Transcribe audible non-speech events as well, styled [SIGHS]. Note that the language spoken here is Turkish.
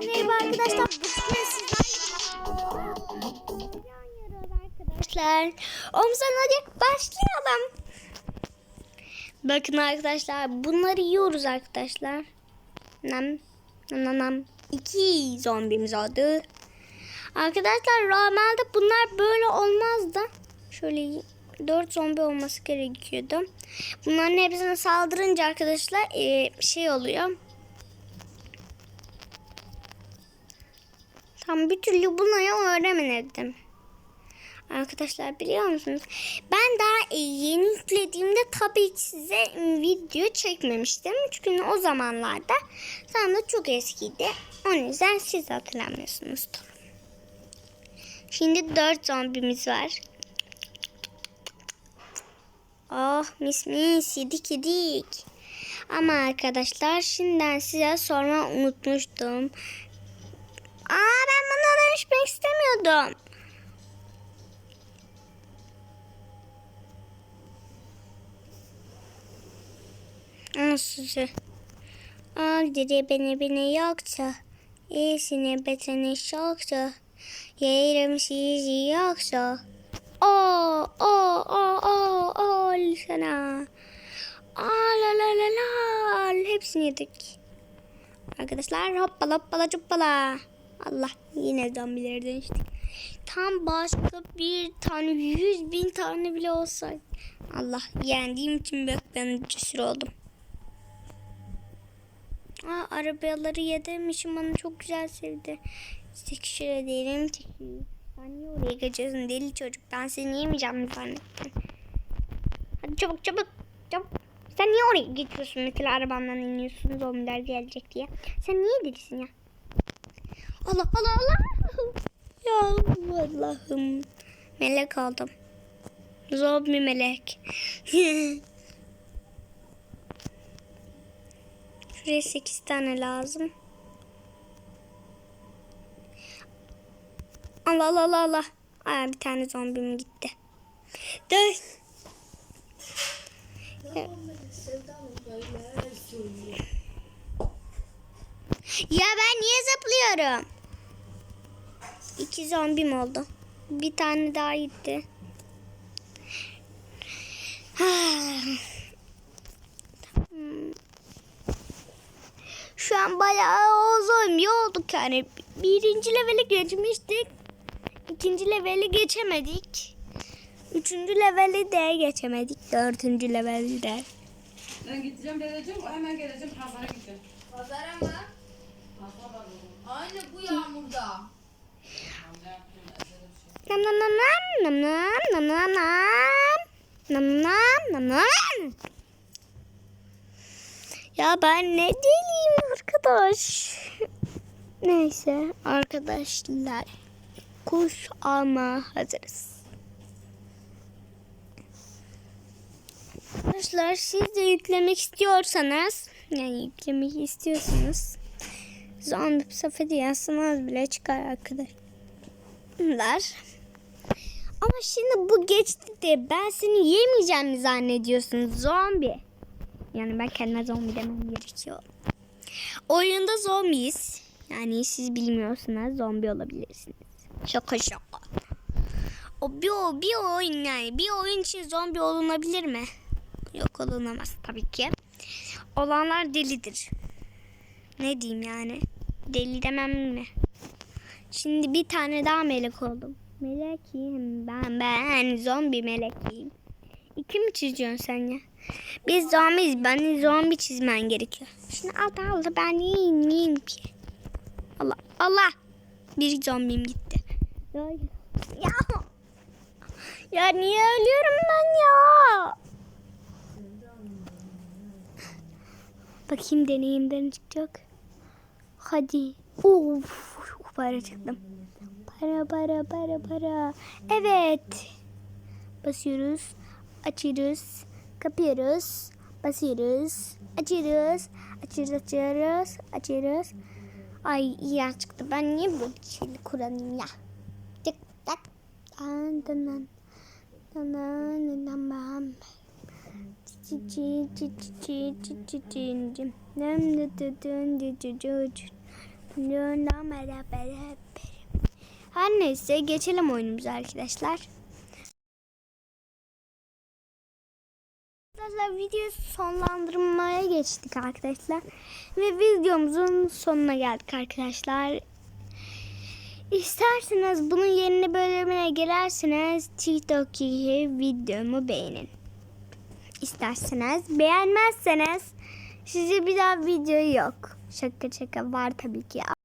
Merhaba arkadaşlar. Bugün sizlerle arkadaşlar. Omuzdan hadi başlayalım. Bakın arkadaşlar bunları yiyoruz arkadaşlar. Nam nam nam. İki zombimiz oldu. Arkadaşlar normalde bunlar böyle olmazdı. Şöyle dört zombi olması gerekiyordu. Bunların hepsine saldırınca arkadaşlar şey oluyor. Tam bir türlü bunları öğrenemedim. Arkadaşlar biliyor musunuz? Ben daha yeni yüklediğimde tabii ki size video çekmemiştim. Çünkü o zamanlarda da çok eskiydi. O yüzden siz hatırlamıyorsunuzdur. Şimdi dört zombimiz var. Oh mis mis yedik yedik. Ama arkadaşlar şimdiden size sorma unutmuştum. Aa ben buna dönüşmek istemiyordum. Nasıl? Al dedi beni beni yoksa. İyisini beteni şoksa. Yerim sizi yoksa. O o o o ol sana. Al al al al al. Hepsini yedik. Arkadaşlar hoppala hoppala cuppala. Allah yine zombilere dönüştük. Tam başka bir tane yüz bin tane bile olsaydı. Allah yendiğim için ben cesur oldum. Aa, arabaları yedirmişim bana çok güzel sevdi. Teşekkür ederim. Teşekkür. Sen niye oraya geçiyorsun deli çocuk? Ben seni yemeyeceğim zannettin? Hadi çabuk çabuk çabuk. Sen niye oraya geçiyorsun mesela arabamdan iniyorsun zombiler gelecek diye. Sen niye delisin ya? Allah Allah Allah. Ya Allah'ım. Melek oldum. Zombi melek. [LAUGHS] Şuraya 8 tane lazım. Allah Allah Allah Allah. Aa, bir tane zombim gitti. Dur. Ya ben niye zıplıyorum? İki zombim oldu. Bir tane daha gitti. [SIGHS] Şu an bayağı o zombi olduk yani. Birinci leveli geçmiştik. İkinci leveli geçemedik. Üçüncü leveli de geçemedik. Dördüncü leveli de. Ben gideceğim geleceğim hemen geleceğim pazara gideceğim. Pazara mı? Pazara. Aynı bu yağmurda. Nam nam nam nam nam nam nam nam nam nam nam nam Ya ben ne deliyim arkadaş. Neyse arkadaşlar kuş alma hazırız. Arkadaşlar siz de yüklemek istiyorsanız yani yüklemek istiyorsanız zombi safedi yazsanız bile çıkar arkadaşlar. Ama şimdi bu geçti de ben seni yemeyeceğim mi zannediyorsun zombi? Yani ben kendime zombi demem gerekiyor. Oyunda zombiyiz. Yani siz bilmiyorsunuz zombi olabilirsiniz. Şaka şaka. O bir, o bir oyun yani. Bir oyun için zombi olunabilir mi? Yok olunamaz tabii ki. Olanlar delidir. Ne diyeyim yani? Deli demem mi? Şimdi bir tane daha melek oldum. Melekim ben ben zombi melekiyim. İki mi çiziyorsun sen ya? Biz zombiyiz. Ben zombi çizmen gerekiyor. Şimdi Allah Allah ben neyim neyim ki? Allah Allah. Bir zombim gitti. Ya. Ya niye ölüyorum ben ya? Bakayım deneyimden çıkacak. Hadi. Of, para çıktım. Para para para para. Evet. Basıyoruz. Açıyoruz. Kapıyoruz. Basıyoruz. Açıyoruz. Açıyoruz açıyoruz. Açıyoruz. Ay iyi çıktı. Ben niye böyle şeyli kullanayım ya? Tık tak. Dan dan dan. Dan dan dan çiçeği çiçeği çiçeği nem de tutun beraber Her neyse geçelim oyunumuza arkadaşlar. Arkadaşlar video sonlandırmaya geçtik arkadaşlar. Ve videomuzun sonuna geldik arkadaşlar. İsterseniz bunun yerine bölümüne girerseniz TikTok'taki videomu beğenin. İsterseniz beğenmezseniz size bir daha video yok. Şaka şaka var tabii ki.